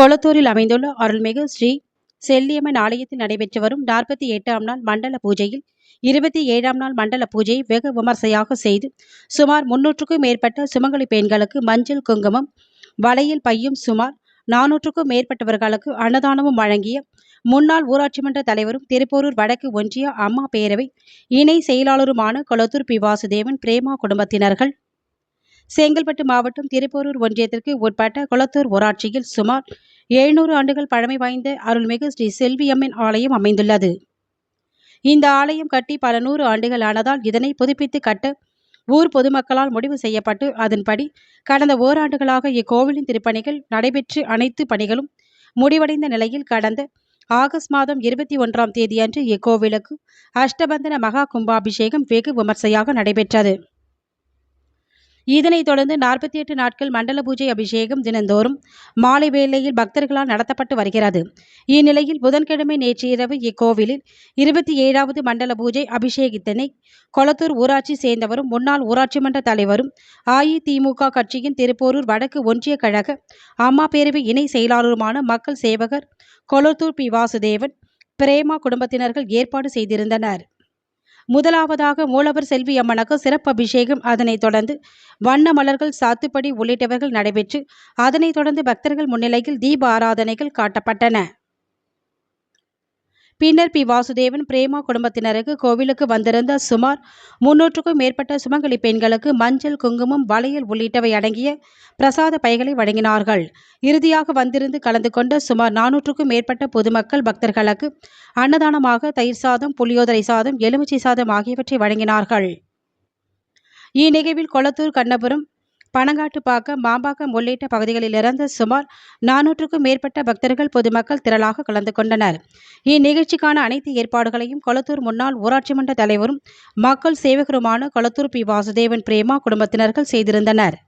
கொளத்தூரில் அமைந்துள்ள அருள்மிகு ஸ்ரீ செல்லியம்மன் ஆலயத்தில் நடைபெற்று வரும் நாற்பத்தி எட்டாம் நாள் மண்டல பூஜையில் இருபத்தி ஏழாம் நாள் மண்டல பூஜையை வெகு விமர்சையாக செய்து சுமார் முன்னூற்றுக்கும் மேற்பட்ட சுமங்கலி பெண்களுக்கு மஞ்சள் குங்குமம் வளையல் பையும் சுமார் நானூற்றுக்கும் மேற்பட்டவர்களுக்கு அன்னதானமும் வழங்கிய முன்னாள் ஊராட்சி மன்ற தலைவரும் திருப்போரூர் வடக்கு ஒன்றிய அம்மா பேரவை இணை செயலாளருமான கொளத்தூர் பி. வாசுதேவன் பிரேமா குடும்பத்தினர்கள் செங்கல்பட்டு மாவட்டம் திருப்போரூர் ஒன்றியத்திற்கு உட்பட்ட குளத்தூர் ஊராட்சியில் சுமார் எழுநூறு ஆண்டுகள் பழமை வாய்ந்த அருள்மிகு ஸ்ரீ செல்வியம்மன் ஆலயம் அமைந்துள்ளது. இந்த ஆலயம் கட்டி பல நூறு ஆண்டுகள் ஆனதால் இதனை புதுப்பித்து கட்ட ஊர் பொதுமக்களால் முடிவு செய்யப்பட்டு அதன்படி கடந்த ஓராண்டுகளாக இக்கோவிலின் திருப்பணிகள் நடைபெற்று அனைத்து பணிகளும் முடிவடைந்த நிலையில் கடந்த ஆகஸ்ட் மாதம் இருபத்தி ஒன்றாம் தேதியன்று இக்கோவிலுக்கு அஷ்டபந்தன மகா கும்பாபிஷேகம் வெகு விமர்சையாக நடைபெற்றது. இதனைத் தொடர்ந்து நாற்பத்தி எட்டு நாட்கள் மண்டல பூஜை அபிஷேகம் தினந்தோறும் மாலை வேளையில் பக்தர்களால் நடத்தப்பட்டு வருகிறது. இந்நிலையில் புதன்கிழமை நேற்று இரவு இக்கோவிலில் இருபத்தி ஏழாவது மண்டல பூஜை அபிஷேகத்தினை கொளத்தூர் ஊராட்சி சேர்ந்தவரும் முன்னாள் ஊராட்சி மன்ற தலைவரும் அஇதிமுக கட்சியின் திருப்போரூர் வடக்கு ஒன்றிய கழக அம்மா பேரவை இணை செயலாளருமான மக்கள் சேவகர் கொளத்தூர் பி. வாசுதேவன் பிரேமா குடும்பத்தினர்கள் ஏற்பாடு செய்திருந்தனர். முதலாவதாக மூலவர் செல்வி அம்மனுக்கு சிறப்பு அபிஷேகம். அதனைத் தொடர்ந்து வண்ண மலர்கள் சாத்துப்படி உள்ளிட்டவர்கள் நடைபெற்று அதனைத் தொடர்ந்து பக்தர்கள் முன்னிலையில் தீப ஆராதனைகள் காட்டப்பட்டன. பின்னர் பி வாசுதேவன் பிரேமா குடும்பத்தினருக்கு கோவிலுக்கு வந்திருந்த சுமார் முன்னூற்றுக்கும் மேற்பட்ட சுமங்கலி பெண்களுக்கு மஞ்சள் குங்குமம் வளையல் உள்ளிட்டவை அடங்கிய பிரசாத பைகளை வழங்கினார்கள். இறுதியாக வந்திருந்து கலந்து கொண்ட சுமார் நானூற்றுக்கும் மேற்பட்ட பொதுமக்கள் பக்தர்களுக்கு அன்னதானமாக தயிர் சாதம் புளியோதரை சாதம் எலுமிச்சை சாதம் ஆகியவற்றை வழங்கினார்கள். இந்நிகழ்வில் கொளத்தூர் கண்ணபுரம் பனங்காட்டுப்பாக்கம் மாம்பாக்கம் உள்ளிட்ட பகுதிகளிலிருந்து சுமார் நானூற்றுக்கும் மேற்பட்ட பக்தர்கள் பொதுமக்கள் திரளாக கலந்து கொண்டனர் இந்நிகழ்ச்சிக்கான அனைத்து ஏற்பாடுகளையும் கொளத்தூர் முன்னாள் ஊராட்சி மன்ற தலைவரும் மக்கள் சேவகருமான கொளத்தூர் பி வாசுதேவன் பிரேமா குடும்பத்தினர்கள் செய்திருந்தனர்